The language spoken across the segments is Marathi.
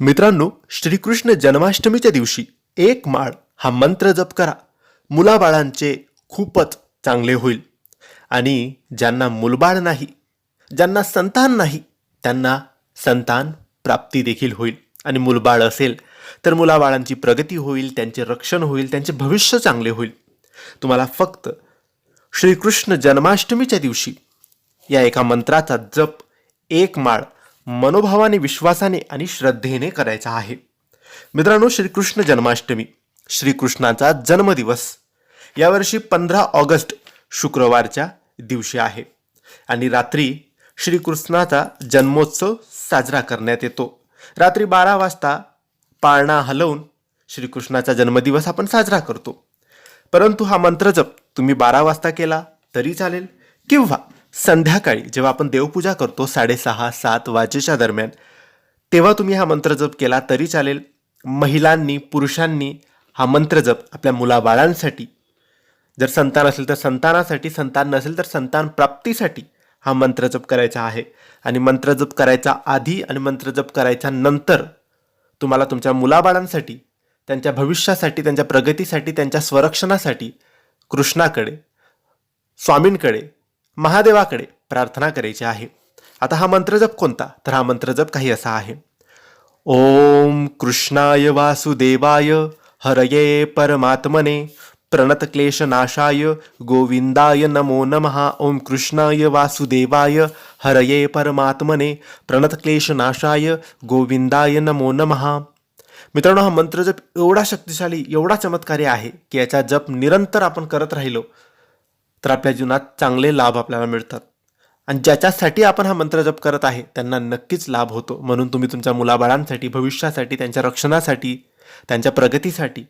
मित्रांनो श्रीकृष्ण जन्माष्टमीच्या दिवशी एक माळ हा मंत्र जप करा. मुलाबाळांचे खूपच चांगले होईल. आणि ज्यांना मुलबाळ नाही ज्यांना संतान नाही त्यांना संतान प्राप्ती देखील होईल. आणि मुलबाळ असेल तर मुलाबाळांची प्रगती होईल त्यांचे रक्षण होईल त्यांचे भविष्य चांगले होईल. तुम्हाला फक्त श्रीकृष्ण जन्माष्टमीच्या दिवशी या एका मंत्राचा जप एक माळ मनोभावाने विश्वासाने आणि श्रद्धेने करायचा आहे. मित्रांनो श्रीकृष्ण जन्माष्टमी श्रीकृष्णाचा जन्मदिवस यावर्षी पंधरा ऑगस्ट शुक्रवारच्या दिवशी आहे आणि रात्री श्रीकृष्णाचा जन्मोत्सव साजरा करण्यात येतो. रात्री बारा वाजता पाळणा हलवून श्रीकृष्णाचा जन्मदिवस आपण साजरा करतो. परंतु हा मंत्रजप तुम्ही बारा वाजता केला तरी चालेल किंवा संध्याकाळी जेव्हा आपण देवपूजा करतो साडेसहा सात वाजेच्या दरम्यान तेव्हा तुम्ही हा मंत्र जप केला तरी चालेल. महिलांनी पुरुषांनी हा मंत्रजप आपल्या मुलाबाळांसाठी जर संतान असेल तर संतानासाठी संतान नसेल तर संतान प्राप्तीसाठी हा मंत्र जप करायचा आहे. आणि मंत्र जप करायचा आधी आणि मंत्र जप करायच्या नंतर तुम्हाला तुमच्या मुलाबाळांसाठी त्यांच्या भविष्यासाठी त्यांच्या प्रगतीसाठी त्यांच्या स्वरक्षणासाठी कृष्णाकडे स्वामींकडे महादेवाकडे प्रार्थना करायची आहे. आता हा मंत्रजप कोणता? तर हा मंत्रजप काही असा आहे. ओम कृष्णाय वासुदेवाय हरये परमात्मने प्रणतक्लेशनाशाय गोविंदाय नमो नमः ओम कृष्णाय वासुदेवाय हरये परमात्मने प्रणतक्लेशनाशाय गोविंदाय नमो नमः. मित्रांनो हा मंत्र जप एवढा शक्तिशाली एवढा चमत्कारी आहे की याचा जप निरंतर आपण करत राहिलो तर आपल्या जीवनात चांगले लाभ आपल्याला मिळतात. आणि ज्याच्यासाठी आपण हा मंत्र जप करत आहे त्यांना नक्कीच लाभ होतो. म्हणून तुम्ही तुमच्या मुलाबाळांसाठी भविष्यासाठी त्यांच्या रक्षणासाठी त्यांच्या प्रगतीसाठी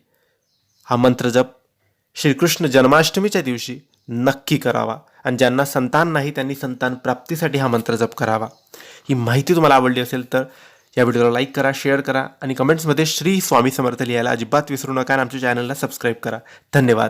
हा मंत्र जप श्रीकृष्ण जन्माष्टमीच्या दिवशी नक्की करावा. आणि ज्यांना संतान नाही त्यांनी संतान प्राप्तीसाठी हा मंत्र जप करावा. ही माहिती तुम्हाला आवडली असेल तर या व्हिडिओला लाईक करा शेअर करा आणि कमेंट्समध्ये श्री स्वामी समर्थ लिहायला अजिबात विसरू नका आणि आमच्या चॅनलला सबस्क्राईब करा. धन्यवाद.